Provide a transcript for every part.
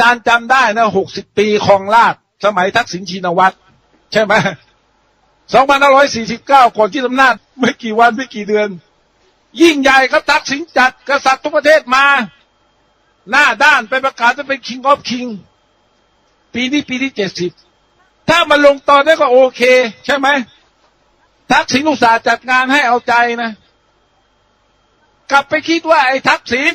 จารย์จำได้นะหกสิบปีคลองลาดสมัยทักษิณชินวัตรใช่ไหมสองพันห้าร้อยสี่สิบเก้าก่อนที่อำนาจไม่กี่วันไม่กี่เดือน ยิ่งใหญ่ครับทักษิณจัดกษัตริย์ทุกประเทศมา หน้าด้านไปประกาศจะเป็น king of king ปีนี้ปีที่เจ็ดสิบถ้ามันลงตอนนี้ก็โอเค ใช่ไหมทักษิณอุตสาห์จัดงานให้เอาใจนะ กลับไปคิดว่าไอ้ทักษิณ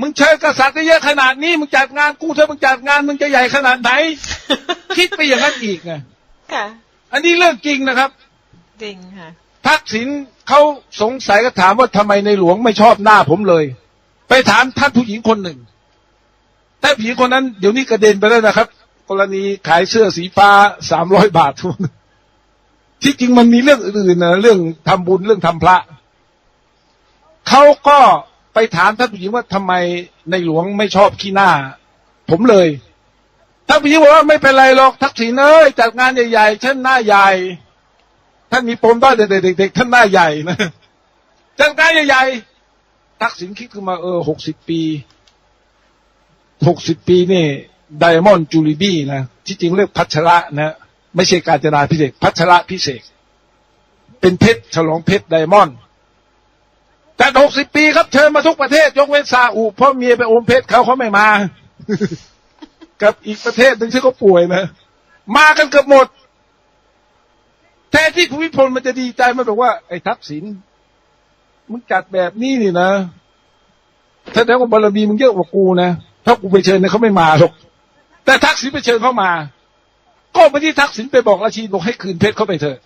มึงเชิญกษัตริย์ได้เยอะขนาดนี้มึงจัดงานกูเธอมึงจัดงานมึงจะใหญ่ขนาดไหน คิดไปอย่างนั้นอีกไงค่ะ อันนี้เรื่องจริงนะครับ จริงค่ะทักษิณเขาสงสัยก็ถามว่าทำไมในหลวงไม่ชอบหน้าผมเลย ไปถามท่านผู้หญิงคนหนึ่ง แต่ผู้หญิงคนนั้นเดี๋ยวนี้กระเด็นไปแล้วนะครับ กรณีขายเสื้อสีฟ้าสามร้อยบาทที่จริงมันมีเรื่องอื่นๆนะเรื่องทำบุญเรื่องทำพระเขาก็ ไปถามท่านผู้หญิงว่าทำไมในหลวงไม่ชอบขี้หน้า ผมเลยท่านผู้หญิงบอกว่าไม่เป็นไรหรอกทักษิณเอ้ยจัดงานใหญ่ๆฉันหน้าใหญ่ ท่านมีปมด้อยแต่เด็กๆท่านหน้าใหญ่นะจัดงานใหญ่ๆทักษิณคิดขึ้นมาเออหกสิบปีหกสิบปีนี่ไดมอนด์จูลิบี้นะที่จริงเรียกพัชระนะไม่ใช่การจนาพิเศษพัชระพิเศษ เป็นเพชรฉลองเพชรไดมอนด์ แต่หกสิบปีครับเชิญมาทุกประเทศ ยกเว้นซาอุเพราะเมียไปอมเพชรเขาเขาไม่มา กับอีกประเทศหนึ่งที่เขาป่วยนะมากันเกือบหมด แทนที่ภูมิพลมันจะดีใจมันบอกว่า ไอ้ทักษิณมึงจัดแบบนี้นี่นะแสดงว่าบารมีมึงเยอะกว่ากูนะถ้ากูไปเชิญเนี่ยเขาไม่มาหรอกแต่ทักษิณไปเชิญเขามา ก็ไม่ที่ทักษิณไปบอกราชีบอกให้คืนเพชรเขาไปเถอะ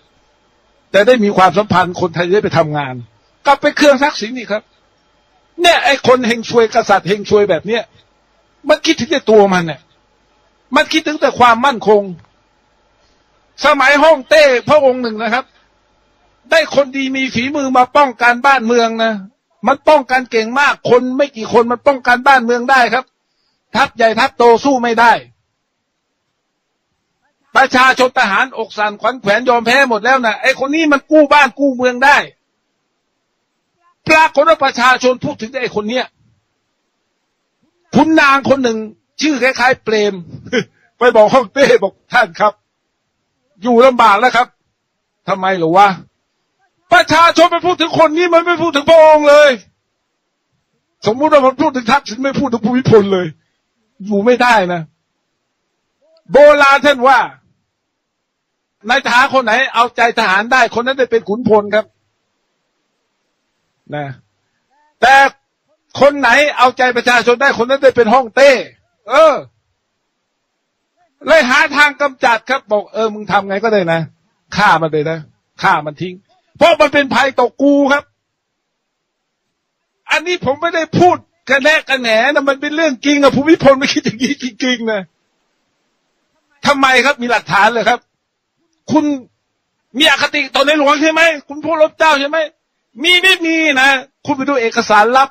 แต่ได้มีความสัมพันธ์คนไทยได้ไปทำงาน กลับไปเครื่องทักษิณนี่ครับ เนี่ยไอ้คนเฮงช่วยกษัตริย์เฮงช่วยแบบเนี้ยมันคิดถึงแต่ตัวมันเนี่ยมันคิดถึงแต่ความมั่นคง สมัยฮ่องเต้พระองค์หนึ่งนะครับ ได้คนดีมีฝีมือมาป้องกันบ้านเมืองนะมันป้องกันเก่งมาก คนไม่กี่คนมันป้องกันบ้านเมืองได้ครับ ทัพใหญ่ทัพโตสู้ไม่ได้ ประชาชนทหารอกสันขวัญแขวนยอมแพ้หมดแล้วนะไอ้คนนี้มันกู้บ้านกู้เมืองได้ ปรากฏว่าประชาชนพูดถึงไอ้คนเนี้ยคุณนางคนหนึ่ง ชื่อคล้ายๆ เปรม ไปบอกฮ่องเต้บอกท่านครับ อยู่ลำบากแล้วครับทำไมหรือวะประชาชนไปพูดถึงคนนี้มันไม่พูดถึงพระองค์เลย สมมุติว่ามันพูดถึงทักษิณไม่พูดถึงภูมิพลเลย อยู่ไม่ได้นะ โบราณท่านว่านายทหารคนไหน เอาใจทหารได้คนนั้นได้เป็นขุนพลครับ นะ แต่คนไหนเอาใจประชาชนได้คนนั้นได้เป็นห้องเต้ เออ เลยหาทางกำจัดครับ บอกเออมึงทำไงก็ได้นะฆ่ามันเลยนะฆ่ามันทิ้ง เพราะมันเป็นภัยต่อกูครับ อันนี้ผมไม่ได้พูดกันแน่กันแหนนะมันเป็นเรื่องจริงอะภูมิพลไม่คิดอย่างนี้จริงๆนะทำไมครับมีหลักฐานเลยครับ คุณมีอคติต่อในหลวงใช่ไหมคุณผู้รบเจ้าใช่ไหม มีไม่มีนะ คุณไปดูเอกสารลับ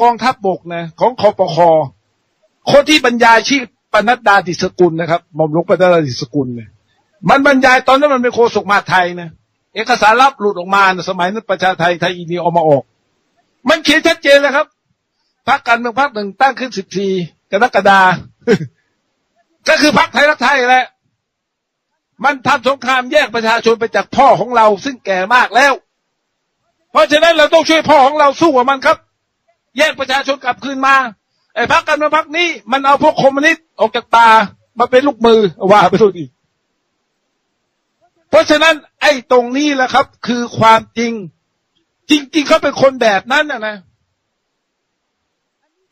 กองทัพบบกนะ ของคอปคอคนที่บรรยายชื่อปนัดดาดิสกุลนะครับหม่อมหลวงปนัดดาดิสกุลเนี่ยมันบรรยายตอนนั้นมันเป็นโฆษกมาไทยนะเอกสารลับหลุดออกมานะสมัยนั้นประชาไทยไทยอีเนียเอามาออก มันเขียนชัดเจนเลยครับพรรคการเมืองพรรคหนึ่งตั้งขึ้นสิบสี่กรกฎาก็คือพรรคไทยรักไทยแหละมันทำสงครามแยกประชาชนไปจากพ่อของเราซึ่งแก่มากแล้ว เพราะฉะนั้นเราต้องช่วยพ่อของเราสู้กับมันครับ แยกประชาชนกลับคืนมาไอ้พรรคการเมืองพรรคนี้ มันเอาพวกคอมมิวนิสต์ออกจากตามาเป็นลูกมือว่าไปทุกทีเพราะฉะนั้น ไอ้ตรงนี้แหละครับ คือความจริง จริง ๆเขาเป็นคนแบบนั้นนะนะ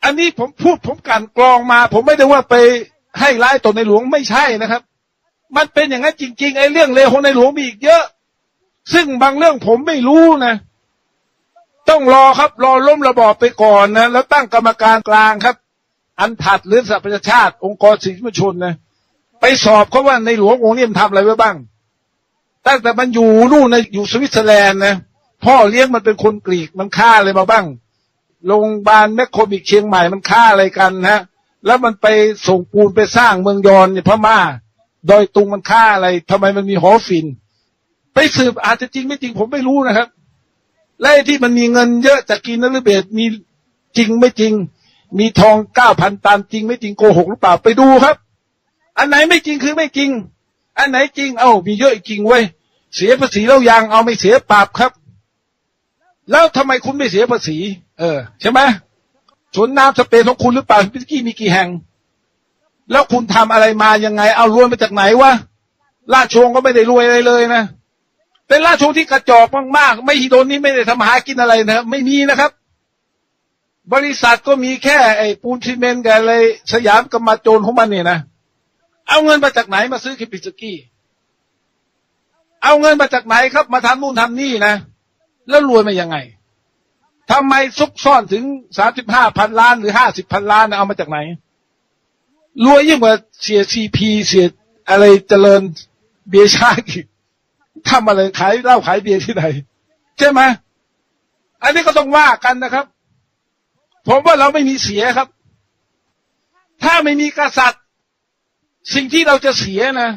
อันนี้ผมพูดผมกลั่นกรองมา ผมไม่ได้ว่าไปให้ร้ายตนในหลวงไม่ใช่นะครับ มันเป็นอย่างนั้นจริง ๆ ไอ้เรื่องเลวของในหลวงมีอีกเยอะ ซึ่งบางเรื่องผมไม่รู้นะ ต้องรอครับรอล้มระบอบไปก่อนนะแล้วตั้งกรรมการกลางครับ อันถัดหรือสหประชาชาติ องค์กรสิทธิมนุษยชนนะไปสอบเขาว่าในหลวงองค์นี้มันทำอะไรไว้บ้างตั้งแต่มันอยู่นู่นนะอยู่สวิตเซอร์แลนด์นะพ่อเลี้ยงมันเป็นคนกรีกมันฆ่าอะไรมาบ้างโรงพยาบาลแมคโครบิกเชียงใหม่มันฆ่าอะไรกันฮะ แล้วมันไปส่งปูนไปสร้างเมืองยอนเนี่ยพม่าดอยตุงมันฆ่าอะไรทำไมมันมีหอฝิ่นไปสืบอาจจะจริงไม่จริงผมไม่รู้นะครับ และไอ้ที่มันมีเงินเยอะจากกินนรเบศมีจริงไม่จริง มีทองเก้าพันตันจริงไม่จริงโกหกหรือเปล่าไปดูครับ อันไหนไม่จริงคือไม่จริง อันไหนจริง เอ้ามีเยอะอีกจริงเว้ยเสียภาษีแล้วยังเอาไม่เสียปรับครับ แล้วทำไมคุณไม่เสียภาษี เออ ใช่ไหมสวนน้ำสเปนของคุณหรือเปล่าพิสกี้มีกี่แห่ง แล้วคุณทำอะไรมายังไง เอารวยมาจากไหนวะราชวงศ์ก็ไม่ได้รวยอะไรเลยนะ เป็นราชวงศ์ที่กระจอกมากๆ ไม่ฮีโดนนี้ไม่ได้ทำหากินอะไรนะครับไม่มีนะครับ บริษัทก็มีแค่ไอ้ปูนซีเมนต์กับอะไรสยามกำมาโจรของมันเนี่ยนะ เอาเงินมาจากไหนมาซื้อคิปิสกี้ เอาเงินมาจากไหนครับ มาทำนู่นทำนี่นะ แล้วรวยมายังไงทำไมซุกซ่อนถึงสามสิบห้าพันล้านหรือห้าสิบพันล้านนะเอามาจากไหน รวยยิ่งกว่าเสียซีพีเสียอะไรเจริญเบียชาอีก ทำอะไรขายเหล้าขายเบียร์ที่ไหนใช่ไหมอันนี้ก็ต้องว่ากันนะครับ ผมว่าเราไม่มีเสียครับ ถ้าไม่มีกษัตริย์ สิ่งที่เราจะเสียนะ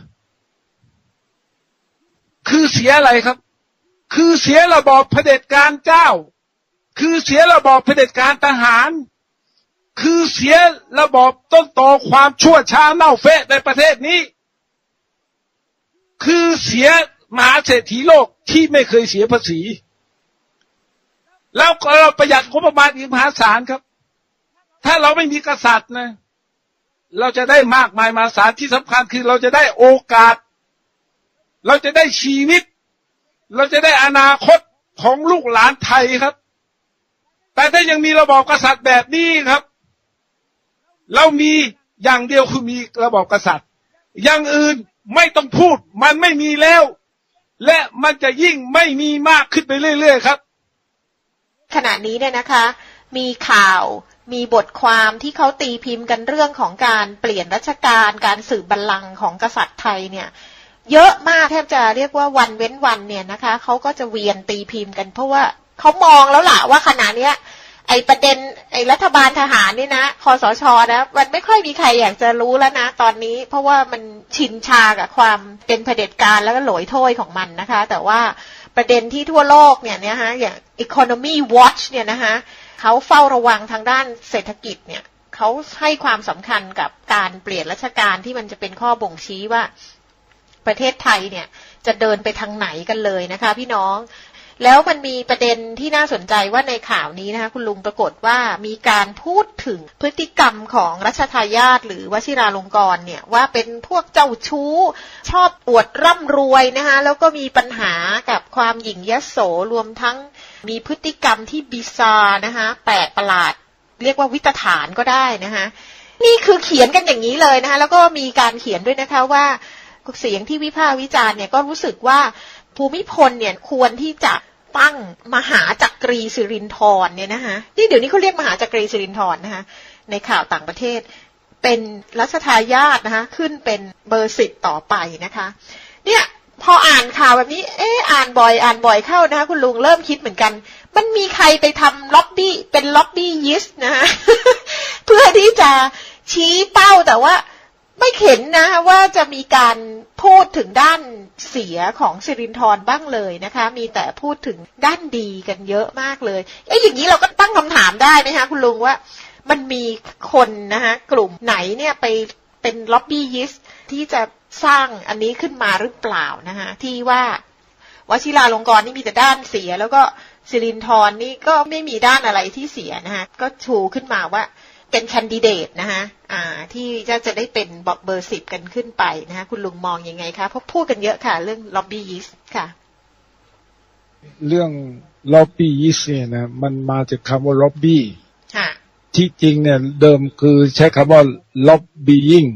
คือเสียอะไรครับ คือเสียระบอบเผด็จการเจ้า คือเสียระบอบเผด็จการทหาร คือเสียระบอบต้นตอความชั่วช้าเน่าเฟะในประเทศนี้ คือเสีย มหาเศรษฐีโลกที่ไม่เคยเสียภาษี แล้วเราประหยัดงบประมาณอีกมหาศาลครับ ถ้าเราไม่มีกษัตริย์นะ เราจะได้มากมายมหาศาลที่สำคัญคือเราจะได้โอกาส เราจะได้ชีวิต เราจะได้อนาคตของลูกหลานไทยครับ แต่ถ้ายังมีระบอบกษัตริย์แบบนี้ครับ เรามีอย่างเดียวคือมีระบอบกษัตริย์ อย่างอื่นไม่ต้องพูดมันไม่มีแล้ว และมันจะยิ่งไม่มีมากขึ้นไปเรื่อยๆครับ ขณะนี้เนี่ยนะคะ มีข่าวมีบทความที่เขาตีพิมพ์กันเรื่องของการเปลี่ยนรัชกาลการสืบบัลลังก์ของกษัตริย์ไทยเนี่ย เยอะมากแทบจะเรียกว่าวันเว้นวันเนี่ยนะคะเขาก็จะเวียนตีพิมพ์กันเพราะว่าเขามองแล้วล่ะว่าขณะเนี้ย ไอ้ประเด็นไอ้รัฐบาลทหารนี่นะคอสชนะมันไม่ค่อยมีใครอยากจะรู้แล้วนะตอนนี้ เพราะว่ามันชินชากับความเป็นเผด็จการแล้วก็หลอยถ้ยของมันนะคะ แต่ว่าประเด็นที่ทั่วโลกเนี่ยนะคะอย่าง economy watch เนี่ยนะคะเขาเฝ้าระวังทางด้านเศรษฐกิจเนี่ยเขาให้ความสำคัญกับการเปลี่ยนรัชกาลที่มันจะเป็นข้อบ่งชี้ว่าประเทศไทยเนี่ยจะเดินไปทางไหนกันเลยนะคะ พี่น้อง แล้วมันมีประเด็นที่น่าสนใจว่าในข่าวนี้นะคะคุณลุงปรากฏว่ามีการพูดถึงพฤติกรรมของรัชทายาทหรือวชิราลงกรณ์เนี่ยว่าเป็นพวกเจ้าชู้ ชอบอวดร่ำรวยนะคะแล้วก็มีปัญหากับความหยิ่งยโสรวมทั้งมีพฤติกรรมที่บิซานะคะแปลกประหลาด เรียกว่าวิตฐานก็ได้นะคะนี่คือเขียนกันอย่างนี้เลยนะคะแล้วก็มีการเขียนด้วยนะคะว่าเสียงที่วิพากษ์วิจารณ์เนี่ยก็รู้สึกว่า ภูมิพลเนี่ยควรที่จะตั้งมหาจักรีสิรินธรเนี่ยนะคะนี่เดี๋ยวนี้เขาเรียกมหาจักรีสิรินธรนะคะในข่าวต่างประเทศ เป็นรัชทายาทนะคะขึ้นเป็นเบอร์สิบต่อไปนะคะเนี่ยพออ่านข่าวแบบนี้ เอออ่านบ่อยอ่านบ่อยเข้านะคะคุณลุงเริ่มคิดเหมือนกัน มันมีใครไปทำล็อบบี้เป็นล็อบบี้ยิสนะคะเพื่อที่จะชี้เป้าแต่ว่า ไม่เห็นนะว่าจะมีการพูดถึงด้านเสียของสิรินทรบ้างเลยนะคะ มีแต่พูดถึงด้านดีกันเยอะมากเลยเอ้อย่างนี้เราก็ตั้งคำถามได้ไหมคะคุณลุงว่ามันมีคนนะคะกลุ่มไหนเนี่ยไปเป็นล็อบบี้ยิสที่จะสร้างอันนี้ขึ้นมาหรือเปล่านะคะที่ว่าวชิราลงกรณ์นี่มีแต่ด้านเสีย แล้วก็สิรินทรนี่ก็ไม่มีด้านอะไรที่เสียนะคะก็ชูขึ้นมาว่า เป็นแคนดิเดตนะคะอ่าที่จะจะได้เป็นบอกเบอร์สิบกันขึ้นไปนะคะคุณลุงมองยังไงคะเพราะพูดกันเยอะค่ะ เรื่องล็อบบี้ยิสค่ะ เรื่องล็อบบี้ยิสเนี่ยนะมันมาจากคำว่าล็อบบี้ค่ะที่จริงเนี่ยเดิมคือใช้คำว่าล็อบบี้ยิง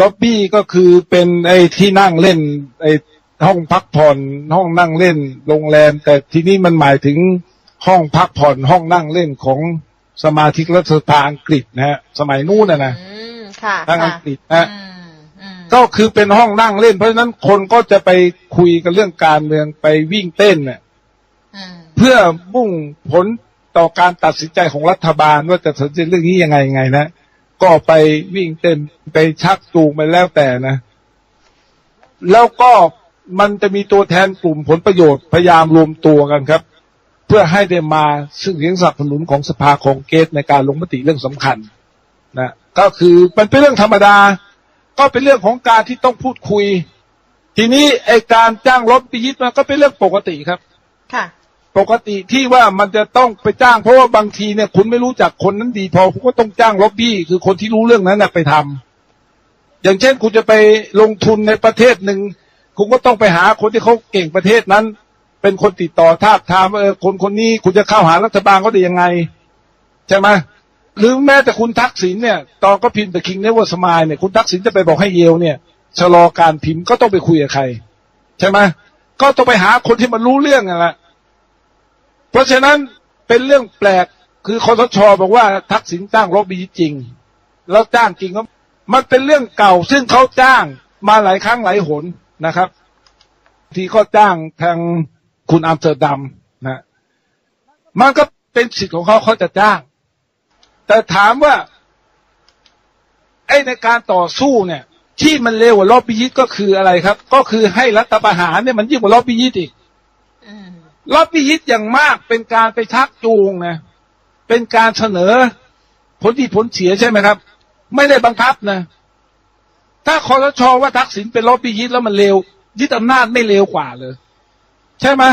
ล็อบบี้ก็คือเป็นไอ้ที่นั่งเล่น ไอ้ห้องพักผ่อนห้องนั่งเล่น โรงแรม แต่ที่นี้มันหมายถึงห้องพักผ่อนห้องนั่งเล่นของ สมาชิกรัฐสภาอังกฤษนะฮะสมัยนู้นนะนะอืมค่ะทางอัค่ะงกฤษนะอืมอืมก็คือเป็นห้องนั่งเล่น เพราะฉะนั้นคนก็จะไปคุยกันเรื่องการเมืองไปวิ่งเต้นเนี่ยอืมเพื่อมุ่งผลต่อการตัดสินใจของรัฐบาลว่าจะตัดสินใจเรื่องนี้ยังไงยังไงนะก็ไปวิ่งเต้นไปชักจูงไปแล้วแต่นะ แล้วก็มันจะมีตัวแทนกลุ่มผลประโยชน์พยายามรวมตัวกันครับ เพื่อให้ได้มาซึ่งเสียงสนับสนุนของสภาของเกตในการลงมติเรื่องสำคัญนะก็คือมันเป็นเรื่องธรรมดา ก็เป็นเรื่องของการที่ต้องพูดคุย ทีนี้ไอการจ้างรถปียิดมันก็เป็นเรื่องปกติครับ ค่ะ ปกติที่ว่ามันจะต้องไปจ้างเพราะว่าบางทีเนี่ยคุณไม่รู้จักคนนั้นดีพอคุณก็ต้องจ้างล็อบบี้คือคนที่รู้เรื่องนั้นนะไปทำอย่างเช่นคุณจะไปลงทุนในประเทศหนึ่งคุณก็ต้องไปหาคนที่เขาเก่งประเทศนั้น เป็นคนติดต่อทาบทามเออคนคนนี้คุณจะเข้าหารัฐบาลเขาได้ยังไง ใช่ไหมหรือแม้แต่คุณทักษิณเนี่ย ตอนก็พิมพ์แต่คิงเนวอร์สมายเนี่ยคุณทักษิณจะไปบอกให้เยลเนี่ยชะลอการพิมพ์ก็ต้องไปคุยกับใคร ใช่ไหมก็ต้องไปหาคนที่มันรู้เรื่องนั่นแหละเพราะฉะนั้นเป็นเรื่องแปลกคือคอสชบอกว่าทักษิณจ้างรบบีจริง แล้วจ้างจริงก็มันเป็นเรื่องเก่า ซึ่งเขาจ้างมาหลายครั้งหลายหนนะครับ ที่ก็จ้างทาง คุณอัมสเตอร์ดัมนะมันก็เป็นสิทธิ์ของเขาเขาจะจ้าง แต่ถามว่า ไอ้ในการต่อสู้เนี่ย ที่มันเร็วกว่าล็อบบี้ยิสก็คืออะไรครับ ก็คือให้รัฐประหารเนี่ยมันยิ่งกว่าล็อบบี้ยิสอีกอืมล็อบบี้ยิสอย่างมากเป็นการไปชักจูงนะเป็นการเสนอ ผลที่ผลเสียใช่ไหมครับ ไม่ได้บังคับนะ ถ้าคอสชว่าทักษิณเป็นล็อบบี้ยิสแล้วมันเร็วยึดอำนาจไม่เร็วกว่าเลย ใช่ไหม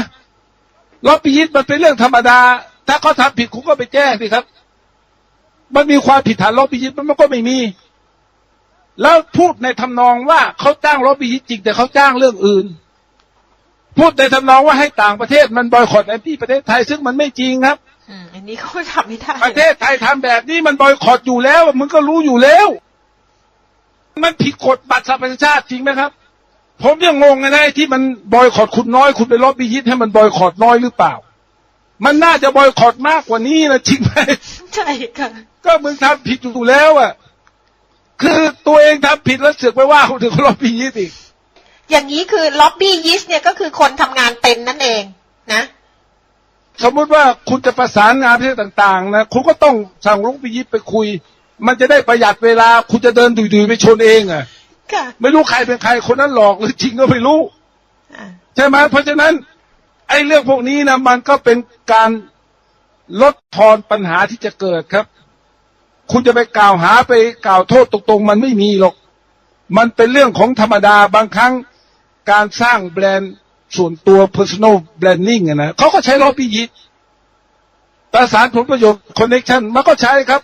ล็อบบี้ยิสมันเป็นเรื่องธรรมดา ถ้าเขาทำผิดคุณก็ไปแจ้งสิครับ มันมีความผิดฐานล็อบบี้ยิสมันก็ไม่มี แล้วพูดในทำนองว่าเขาจ้างล็อบบี้ยิสจริงแต่เขาจ้างเรื่องอื่น พูดในทำนองว่าให้ต่างประเทศมันบอยคอตแอนตี้ประเทศไทยซึ่งมันไม่จริงครับอืมอันนี้เขาทำไม่ได้ประเทศไทยทำแบบนี้มันบอยคอตอยู่แล้วมึงก็รู้อยู่แล้ว มันผิดกฎบัตรสหประชาชาติจริงไหมครับ ผมยังงงเลยนะไอ้ที่มันบอยคอตคุณน้อยคุณไปล็อบบี้ยิสให้มันบอยคอตน้อยหรือเปล่า มันน่าจะบอยคอตมากกว่านี้นะจริงไหมใช่ค่ะก็มึงทำผิดอยู่แล้วอะคือตัวเองทำผิดแล้วเสือกไปว่าคนอื่นเขาล็อบบี้ยิสอีกอย่างนี้คือล็อบบี้ยิสเนี่ยก็คือคนทำงานเป็นนั่นเองนะ สมมุติว่าคุณจะประสานงานประเทศต่าง ๆ นะคุณก็ต้องสั่งลูกไปยิบไปคุย มันจะได้ประหยัดเวลา คุณจะเดินดุยๆไปชนเองอะค่ะ ไม่รู้ใครเป็นใครคนนั้นหลอกหรือจริงก็ไม่รู้อ่าใช่ไหมเพราะฉะนั้น ไอ้เรื่องพวกนี้นะมันก็เป็นการลดทอนปัญหาที่จะเกิดครับ คุณจะไปกล่าวหาไปกล่าวโทษตรงๆ มันไม่มีหรอก มันเป็นเรื่องของธรรมดาบางครั้งการสร้างแบรนด์ส่วนตัว personal branding อะนะเขาก็ใช้ล็อบบี้ยิสประสานผลประโยชน์ connection มันก็ใช้ครับ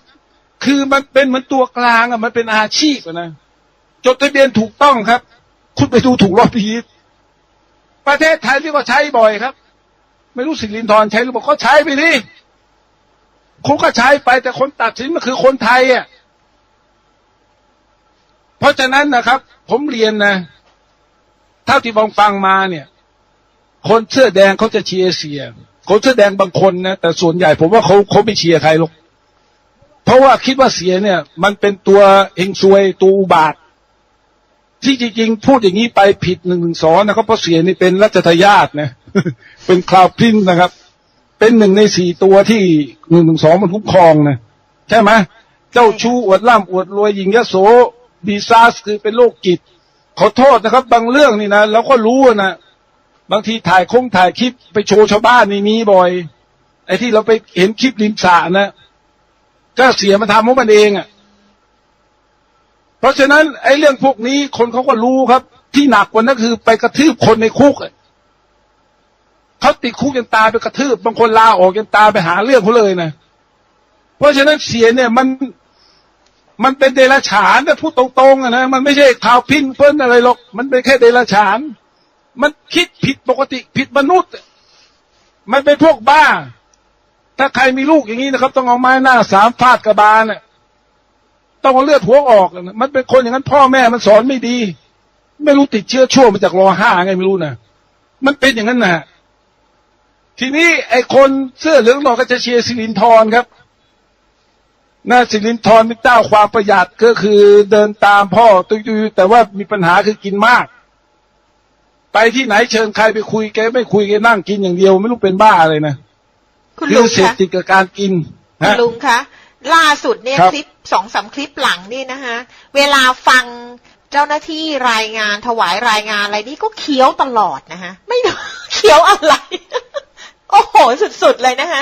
คือมันเป็นเหมือนตัวกลางอะมันเป็นอาชีพอะนะ จดทะเบียนถูกต้องครับ คุณไปดูถูกล็อบบี้ยิสประเทศไทยที่ก็ใช้บ่อยครับ ไม่รู้สิรินทรใช้หรือเปล่าก็ใช้ไปดิคุณก็ใช้ไปแต่คนตัดสินมันคือคนไทยอะเพราะฉะนั้นนะครับ ผมเรียนนะเท่าที่ฟังฟังมาเนี่ย คนเสื้อแดงเขาจะเชียร์เสียคนเสื้อแดงบางคนนะแต่ส่วนใหญ่ ผมว่าเขาเขาไม่เชียร์ใครหรอกเพราะว่าคิดว่าเสียเนี่ย มันเป็นตัวเฮงซวยตัวอุบาท ที่จริงๆพูดอย่างนี้ไปผิดหนึ่งหนึ่งสองนะครับเพราะเสียนี่เป็นรัชทายาทนะเป็นคลาวพินนะครับ เป็นหนึ่งในสี่ตัวที่หนึ่งหนึ่งสองมันคุ้มครองนะใช่ไหมเจ้าชู้อวดล่ำอวดรวยหญิงยโสดีซาสคือเป็นโรคจิตขอโทษนะครับ บางเรื่องนี่นะเราก็รู้นะบางทีถ่ายคงถ่ายคลิปไปโชว์ชาวบ้านนี่มีบ่อย ไอ้ที่เราไปเห็นคลิปริมสระนะก็เสียมาทำของมันเองอะ เพราะฉะนั้นไอ้เรื่องพวกนี้คนเขาก็รู้ครับ ที่หนักกว่านั้นคือไปกระทืบคนในคุกเขาติดคุกยันตายไปกระทืบบางคนลาออกยันตายไปหาเรื่องเขาเลยนะเพราะฉะนั้นเสียเนี่ยมันมันเป็นเดรัจฉานนะพูดตรงๆนะมันไม่ใช่ข่าวพินเพิ่นอะไรหรอก มันเป็นแค่เดรัจฉาน มันคิดผิดปกติผิดมนุษย์ มันเป็นพวกบ้า ถ้าใครมีลูกอย่างนี้นะครับ ต้องเอาไม้หน้าสามฟาดกระบาลน่ะ ต้องเอาเลือดหัวออกนะมันเป็นคนอย่างนั้นพ่อแม่มันสอนไม่ดี ไม่รู้ติดเชื้อชั่วมาจากรอห้าไงไม่รู้นะมันเป็นอย่างนั้นนะทีนี้ไอ้คนเสื้อเหลืองหนอกก็จะเชียร์สิรินทรครับน่าสิรินทรเป็นเจ้าความประหยัดก็คือเดินตามพ่อตุยๆแต่ว่ามีปัญหาคือกินมาก ไปที่ไหนเชิญใครไปคุยแกไม่คุยแกนั่งกินอย่างเดียว ไม่รู้เป็นบ้าอะไรนะคุณคืลุองเสพคะติดกับการกินคุณฮะลุงคะ ล่าสุดเนี่ยครับคลิปสองสามคลิปหลังนี่นะคะเวลาฟังเจ้าหน้าที่รายงานถวายรายงานอะไรนี่ก็เคี้ยวตลอดนะคะไม่เคี้ยวอะไร โอ้โหสุดๆเลยนะคะ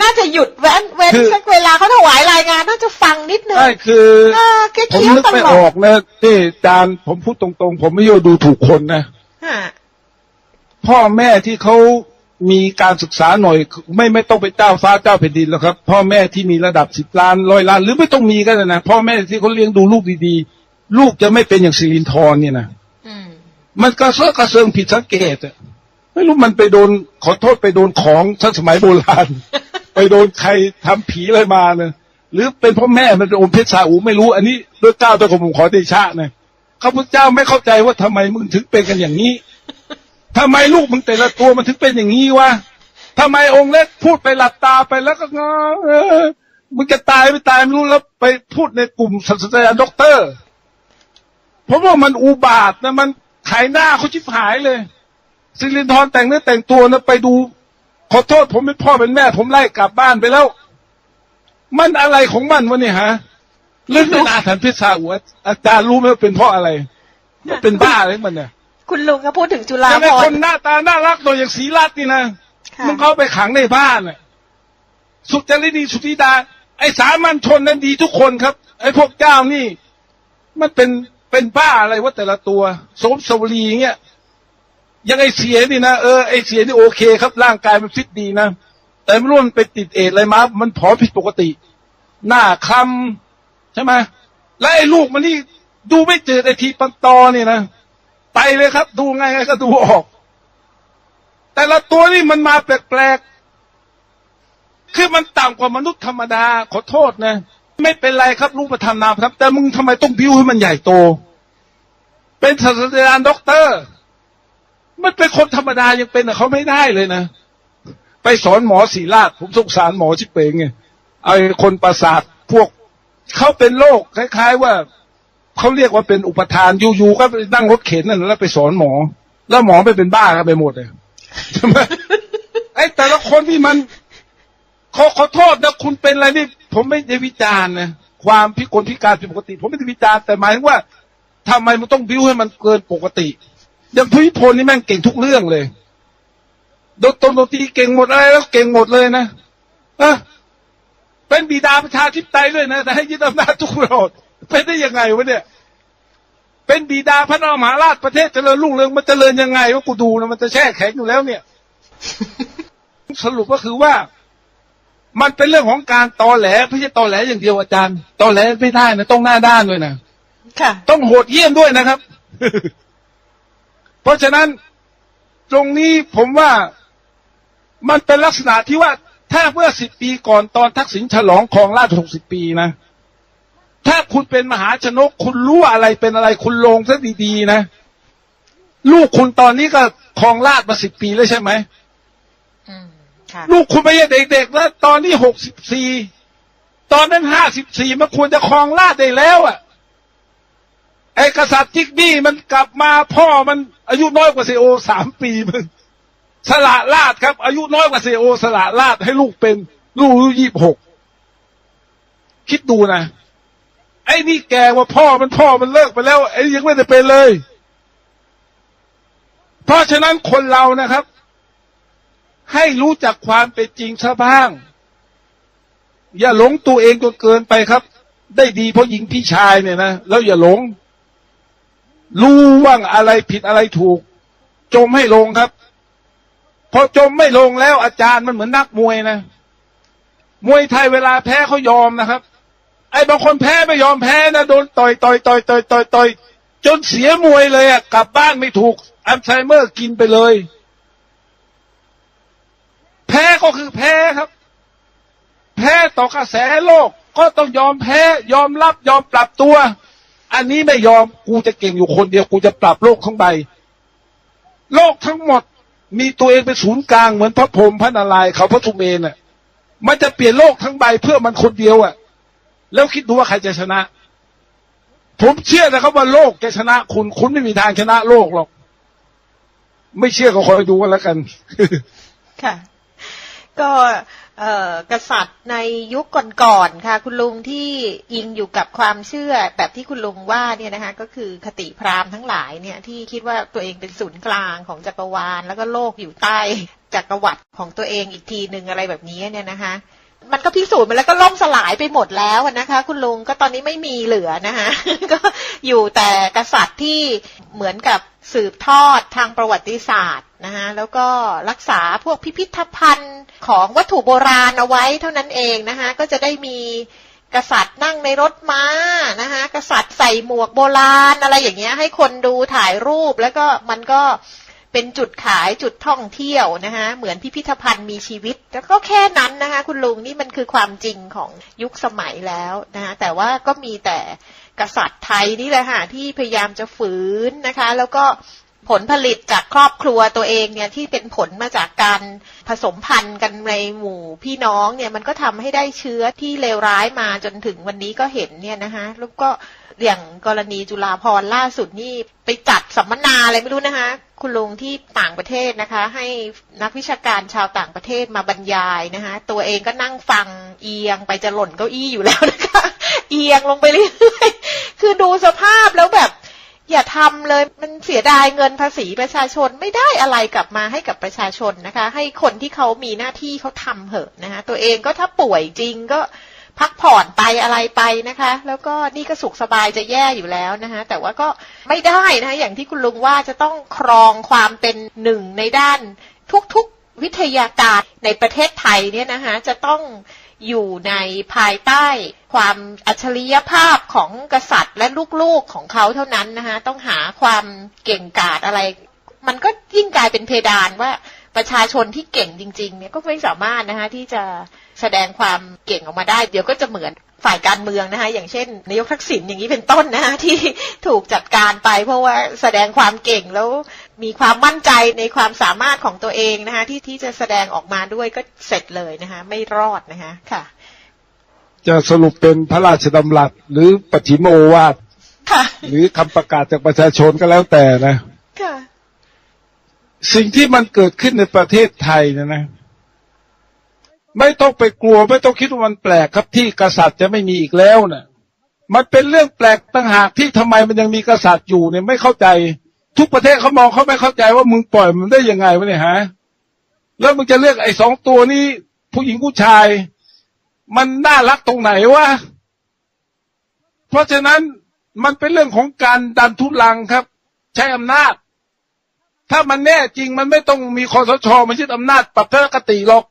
น่าจะหยุดแว้นเว้นคือสักเวลาเขาถวายรายงาน น่าจะฟังนิดนึงใช่คือเออแกผมเคี้ยวนึกตไม่ลอออดกนะที่อาจารย์ผมพูดตรงๆ ผมไม่โยดูถูกคนนะฮะพ่อแม่ที่เขา มีการศึกษาหน่อย ไม่ไม่ต้องไปเจ้าฟ้าเจ้าแผ่นดินแล้วครับ พ่อแม่ที่มีระดับสิบล้านร้อยล้าน หรือไม่ต้องมีก็ได้นะพ่อแม่ที่เขาเลี้ยงดูลูกดีๆ ลูกจะไม่เป็นอย่างสิรินทรเนี่ยนะอืมมันกระเซาะกระเซิงผิดสังเกตอะไม่รู้มันไปโดนขอโทษไปโดนของท่านสมัยโบราณ ไปโดนใครทำผีอะไรมาเนะหรือเป็นพ่อแม่มันเป็นอมเพชรสาอูไม่รู้ อันนี้ด้วยเก้าวตัวของผมขอเดชะนะข้าพเจ้าไม่เข้าใจว่าทำไมมึงถึงเป็นกันอย่างนี้ ทำไมลูกมึงแต่ละตัวมันถึงเป็นอย่างนี้วะทำไมองค์เล็กพูดไปหลับตาไปแล้วก็งอมึงจะตายไม่ตายไม่รู้แล้วไปพูดในกลุ่มศาสตราจารย์ด็อกเตอร์ผมว่ามันอุบาทนะมันขายหน้าเขาชิบหายเลยซิลินทรแต่งเนื้อแต่งตัวนะไปดูขอโทษผมเป็นพ่อเป็นแม่ ผมไล่กลับบ้านไปแล้ว มันอะไรของมันวะเนี่ยฮะเรื่องนอาถรรพ์พิษาหัวอาจารย์รู้ไหมว่าเป็นเพราะอะไร มันเป็นบ้าอะไรมันเนี่ย คุณลุงก็พูดถึงจุฬาแต่ภในรคนณ์ หน้าตาน่ารักโดยอย่างศรีรัตน์นี่นะค่ะ มึงเข้าไปขังในบ้านน่ะสุจริตดีสุธิดา ไอ้สามัญชนนั้นดีทุกคนครับ ไอ้พวกเจ้านี่ มันเป็นเป็นบ้าอะไรวะแต่ละตัวสมสวรีเงี้ยยังไอเสียนี่นะเออไอเสียนี่โอเคครับ ร่างกายมันฟิตดีนะแต่ไม่รู้มันไปติดเอดส์อะไรมามันผอมผิดปกติ หน้าคล้ำใช่ไหมและไอ้ลูกมันนี่ดูไม่เจอไอทีปันตอเนี่ยนะ ไปเลยครับ ดูไงก็ดูออก แต่ละตัวนี่มันมาแปลกๆคือมันต่ำกว่ามนุษย์ธรรมดา ขอโทษนะ ไม่เป็นไรครับรูปธรรมนามครับ แต่มึงทำไมต้องบิ้วให้มันใหญ่โต เป็นศาสตราจารย์ด็อกเตอร์ มันเป็นคนธรรมดายังเป็นเขาไม่ได้เลยนะไปสอนหมอศีลาดผมสงสารหมอชิเปงไงไอ้คนประสาทพวกเขาเป็นโรคคล้าย ๆ ว่า เขาเรียกว่าเป็นอุปทานอยู่ๆก็นั่งรถเข็นนั่นแล้วไปสอนหมอ แล้วหมอไปเป็นบ้ากันไปหมดเลยใช่ไหมไอ้แต่ละคนที่มันขอขอโทษนะคุณเป็นอะไรนี่ ผมไม่ได้วิจารณ์นะความพิกลพิการผิดปกติ ผมไม่ได้วิจารณ์แต่หมายถึงว่าทำไมมันต้องบิ้วให้มันเกินปกติอย่างพิพลนี่แม่งเก่งทุกเรื่องเลยดนตรีดนตรีเก่งหมดอะไรแล้วเก่งหมดเลยนะเออเป็นบิดาประชาธิปไตยด้วยนะแต่ให้ยึดอำนาจทุกประโยชน์ เป็นได้ยังไงวะเนี่ย เป็นบิดาพระนามหาราชประเทศเจริญรุ่งเรืองมันเจริญยังไงว่ากูดูนะมันจะแช่แข็งอยู่แล้วเนี่ย สรุปก็คือว่า มันเป็นเรื่องของการตอแหลไม่ใช่ตอแหลอย่างเดียวอาจารย์ตอแหลไม่ได้นะต้องหน้าด้านด้วยนะค่ะ ต้องโหดเยี่ยมด้วยนะครับ เพราะฉะนั้นตรงนี้ผมว่ามันเป็นลักษณะที่ว่าถ้าเมื่อสิบปีก่อนตอนทักษิณฉลองครองราชหกสิบปีนะ ถ้าคุณเป็นมหาชนก คุณรู้ว่าอะไรเป็นอะไร คุณลงซะดีๆนะ ลูกคุณตอนนี้ก็ครองราชมาสิบปีแล้วใช่ไหมอืมค่ะลูกคุณไม่ใช่เด็กๆแล้วตอนนี้หกสิบสี่ตอนนั้นห้าสิบสี่มันควรจะครองราชย์ได้แล้วอะไอ้กษัตริย์จิกบี้มันกลับมาพ่อมันอายุน้อยกว่าเซโอสามปีมึงสละราชครับ อายุน้อยกว่าเซโอสละราชให้ลูกเป็น ลูกอายุยี่สิบหกคิดดูนะ ไอ้นี่แกว่าพ่อมันพ่อมันเลิกไปแล้ว ไอ้ยังไม่ได้เป็นเลย เพราะฉะนั้นคนเรานะครับ ให้รู้จักความเป็นจริงซะบ้าง อย่าหลงตัวเองจนเกินไปครับ ได้ดีเพราะหญิงพี่ชายเนี่ยนะแล้วอย่าหลง รู้ว่างอะไรผิดอะไรถูก จมให้ลงครับพอจมไม่ลงแล้วอาจารย์มันเหมือนนักมวยนะมวยไทยเวลาแพ้เขายอมนะครับ ไอ้บางคนแพ้ไม่ยอมแพ้นะโดนต่อยต่อยต่อยต่อยต่อยต่อยจนเสียมวยเลยอะกลับบ้านไม่ถูกอัลไซเมอร์กินไปเลย แพ้ก็คือแพ้ครับ แพ้ต่อกระแสโลกก็ต้องยอมแพ้ยอมรับยอมปรับตัว อันนี้ไม่ยอมกูจะเก่งอยู่คนเดียวกูจะปรับโลกทั้งใบ โลกทั้งหมด มีตัวเองเป็นศูนย์กลางเหมือนพระพรหมพระนารายณ์เขาพระสุเมนน่ะ มันจะเปลี่ยนโลกทั้งใบเพื่อมันคนเดียวอะ แล้วคิดดูว่าใครจะชนะ ผมเชื่อนะครับว่าโลกจะชนะ คุณ คุณไม่มีทางชนะโลกหรอก ไม่เชื่อก็คอยดูกันแล้วกัน ค่ะ ก็กษัตริย์ในยุคก่อนๆค่ะ คุณลุงที่อิงอยู่กับความเชื่อแบบที่คุณลุงว่าเนี่ยนะคะก็คือคติพราหมณ์ทั้งหลายเนี่ยที่คิดว่าตัวเองเป็นศูนย์กลางของจักรวาล แล้วก็โลกอยู่ใต้จักรวรรดิของตัวเองอีกทีหนึ่งอะไรแบบนี้เนี่ยนะคะ มันก็พิสูจน์มาแล้วก็ล่มสลายไปหมดแล้วนะคะ คุณลุงก็ตอนนี้ไม่มีเหลือนะคะก็อยู่แต่กษัตริย์ที่เหมือนกับสืบทอดทางประวัติศาสตร์นะคะแล้วก็รักษาพวกพิพิธภัณฑ์ของวัตถุโบราณเอาไว้เท่านั้นเองนะคะก็จะได้มีกษัตริย์นั่งในรถม้านะคะกษัตริย์ใส่หมวกโบราณอะไรอย่างเงี้ยให้คนดูถ่ายรูปแล้วก็มันก็ เป็นจุดขายจุดท่องเที่ยวนะคะเหมือนพิพิธภัณฑ์มีชีวิต แล้วก็แค่นั้นนะคะคุณลุงนี่มันคือความจริงของยุคสมัยแล้วนะคะแต่ว่าก็มีแต่กษัตริย์ไทยนี่แหละค่ะที่พยายามจะฝืนนะคะ แล้วก็ ผลผลิตจากครอบครัวตัวเองเนี่ยที่เป็นผลมาจากการผสมพันธุ์กันในหมู่พี่น้องเนี่ยมันก็ทำให้ได้เชื้อที่เลวร้ายมาจนถึงวันนี้ก็เห็นเนี่ยนะคะแล้วก็อย่างกรณีจุฬาพรล่าสุดนี่ไปจัดสัมมนาอะไรไม่รู้นะคะ คุณลุงที่ต่างประเทศนะคะ ให้นักวิชาการชาวต่างประเทศมาบรรยายนะคะ ตัวเองก็นั่งฟังเอียงไปจะหล่นเก้าอี้อยู่แล้วนะคะ เอียงลงไปเรื่อยๆคือดูสภาพแล้วแบบ อย่าทำเลยมันเสียดายเงินภาษีประชาชนไม่ได้อะไรกลับมาให้กับประชาชนนะคะ ให้คนที่เขามีหน้าที่เขาทำเหอะนะคะตัวเองก็ถ้าป่วยจริงก็พักผ่อนไปอะไรไปนะคะ แล้วก็นี่ก็สุขสบายจะแย่อยู่แล้วนะคะแต่ว่าก็ไม่ได้นะคะอย่างที่คุณลุงว่าจะต้องครองความเป็นหนึ่งในด้านทุกๆวิทยาการในประเทศไทยเนี่ยนะคะจะต้อง อยู่ในภายใต้ความอัจฉริยภาพของกษัตริย์และลูกๆของเขาเท่านั้นนะคะต้องหาความเก่งกาจอะไร มันก็ยิ่งกลายเป็นเพดานว่าประชาชนที่เก่งจริง ๆ เนี่ยก็ไม่สามารถนะคะที่จะแสดงความเก่งออกมาได้ เดี๋ยวก็จะเหมือน ฝ่ายการเมืองนะคะอย่างเช่นนายกทักษิณอย่างนี้เป็นต้นนะคะที่ถูกจัดการไป เพราะว่าแสดงความเก่งแล้วมีความมั่นใจในความสามารถของตัวเองนะคะที่ที่จะแสดงออกมาด้วยก็เสร็จเลยนะคะไม่รอดนะคะค่ะ จะสรุปเป็นพระราชดำรัสหรือปฐิมโอวาทค่ะหรือคำประกาศจากประชาชนก็แล้วแต่นะค่ะสิ่งที่มันเกิดขึ้นในประเทศไทยเนะนะ ไม่ต้องไปกลัว ไม่ต้องคิดว่ามันแปลกครับที่กษัตริย์จะไม่มีอีกแล้วนะ่ะ มันเป็นเรื่องแปลกต่างหากที่ทำไมมันยังมีกษัตริย์อยู่เนี่ยไม่เข้าใจ ทุกประเทศเขามองเขาไม่เข้าใจว่ามึงปล่อยมันได้ยังไงวะเนี่ยฮะแล้วมึงจะเลือกไอ้สองตัวนี้ ผู้หญิงผู้ชาย มันน่ารักตรงไหนวะเพราะฉะนั้นมันเป็นเรื่องของการดันทุลังครับ ใช้อำนาจ ถ้ามันแน่จริงมันไม่ต้องมีคอสชมายึดอำนาจปรับทัศนคติหรอก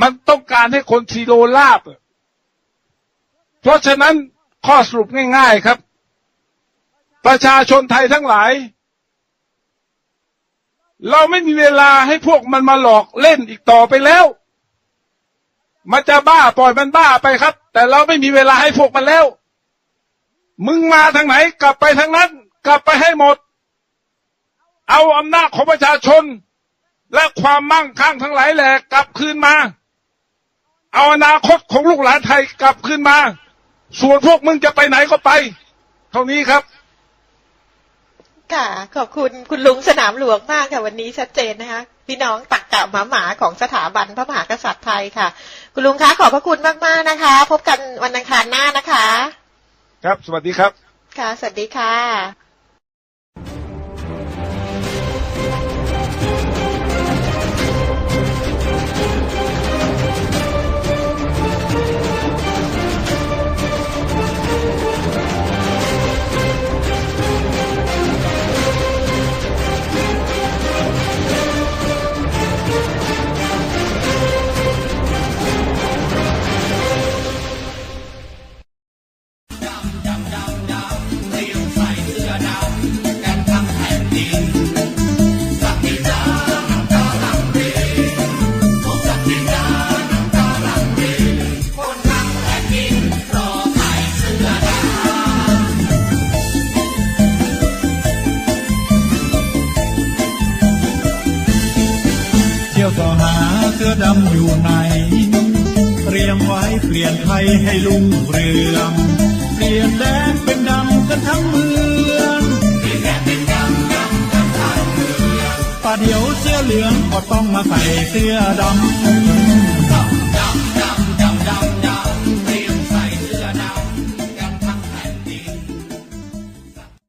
มันต้องการให้คนทีโรลาบ เพราะฉะนั้นข้อสรุปง่ายๆครับ ประชาชนไทยทั้งหลาย เราไม่มีเวลาให้พวกมันมาหลอกเล่นอีกต่อไปแล้ว มันจะบ้าปล่อยมันบ้าไปครับ แต่เราไม่มีเวลาให้พวกมันแล้ว มึงมาทางไหนกลับไปทางนั้น กลับไปให้หมด เอาอำนาจของประชาชนและความมั่งคั่งทั้งหลายแหละกลับคืนมา เอาอนาคตของลูกหลานไทยกลับคืนมา ส่วนพวกมึงจะไปไหนก็ไป เท่านี้ครับ ค่ะ ขอบคุณคุณลุงสนามหลวงมากค่ะ วันนี้ชัดเจนนะคะ พี่น้องตักกะหมาหมาของสถาบันพระมหากษัตริย์ไทยค่ะ คุณลุงคะขอบพระคุณมาก ๆ นะคะ พบกันวันอังคารหน้านะคะ ครับ สวัสดีครับ ค่ะ สวัสดีค่ะ สื้อดำอยู่ไหน เตรียมไว้เปลี่ยนไทยให้ลุ่งเรืองเปลี่ยนแดงเป็นดำกันทั้งเมืองประเดียวเสื้อเหลืองก็ต้องมาใส่เสื้อดำ